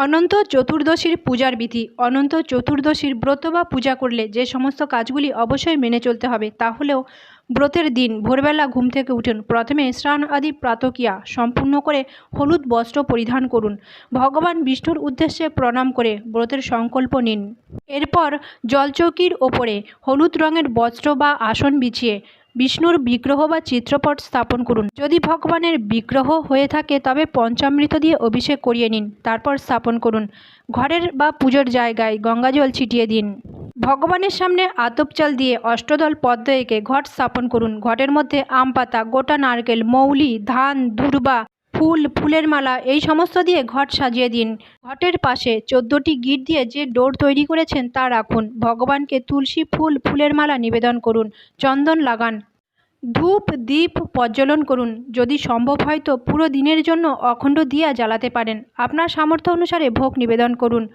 অনন্ত চতুর্দশীর পূজার বিধি। অনন্ত চতুর্দশীর ব্রত বা পূজা করলে যে সমস্ত কাজগুলি অবশ্যই মেনে চলতে হবে তাহলেও ব্রতের দিন ভোরবেলা ঘুম থেকে উঠুন। প্রথমে স্নান আদি প্রাতকিয়া সম্পূর্ণ করে হলুদ বস্ত্র পরিধান করুন। ভগবান বিষ্ণুর উদ্দেশ্যে প্রণাম করে ব্রতের সংকল্প নিন। এরপর জলচৌকির ওপরে হলুদ রঙের বস্ত্র বা আসন বিছিয়ে বিষ্ণুর বিগ্রহ বা চিত্রপট স্থাপন করুন। যদি ভগবানের বিগ্রহ হয়ে থাকে, তবে পঞ্চামৃত দিয়ে অভিষেক করিয়ে নিন, তারপর স্থাপন করুন। ঘরের বা পুজোর জায়গায় গঙ্গাজল ছিটিয়ে দিন। ভগবানের সামনে আতপ চাল দিয়ে অষ্টদল পদ্ম এঁকে ঘট স্থাপন করুন। ঘটের মধ্যে আম পাতা গোটা নারকেল, মৌলি, ধান দূর্বা ফুল, ফুলের মালা, এই সমস্ত দিয়ে ঘট সাজিয়ে দিন। ঘটের পাশে চোদ্দটি গিট দিয়ে যে ডোর তৈরি করেছেন তা রাখুন। ভগবানকে তুলসী ফুল, ফুলের মালা নিবেদন করুন। চন্দন লাগান। ধূপ দ্বীপ প্রজ্বলন করুন। যদি সম্ভব হয় তো পুরো দিনের জন্য অখণ্ড দিয়া জ্বালাতে পারেন। আপনার সামর্থ্য অনুসারে ভোগ নিবেদন করুন।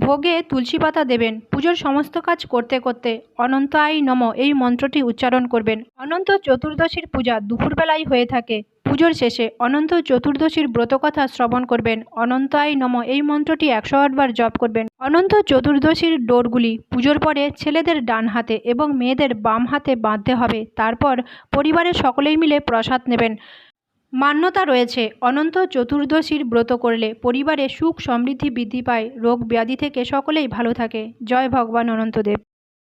ভোগে তুলসী পাতা দেবেন। পুজোর সমস্ত কাজ করতে করতে অনন্ত আই নম এই মন্ত্রটি উচ্চারণ করবেন। অনন্ত চতুর্দশীর পূজা দুপুরবেলায় হয়ে থাকে। পুজোর শেষে অনন্ত চতুর্দশীর ব্রতকথা শ্রবণ করবেন। অনন্ত আই নম এই মন্ত্রটি একশো আটবার জপ করবেন। অনন্ত চতুর্দশীর ডোরগুলি পুজোর পরে ছেলেদের ডান হাতে এবং মেয়েদের বাম হাতে বাঁধতে হবে। তারপর পরিবারের সকলেই মিলে প্রসাদ নেবেন। মান্যতা রয়েছে। অনন্ত চতুর্দশীর ব্রত করলে পরিবারে সুখ সমৃদ্ধি বৃদ্ধি পায়, রোগ ব্যাধি থেকে সকলেই ভালো থাকে। জয় ভগবান অনন্তদেব।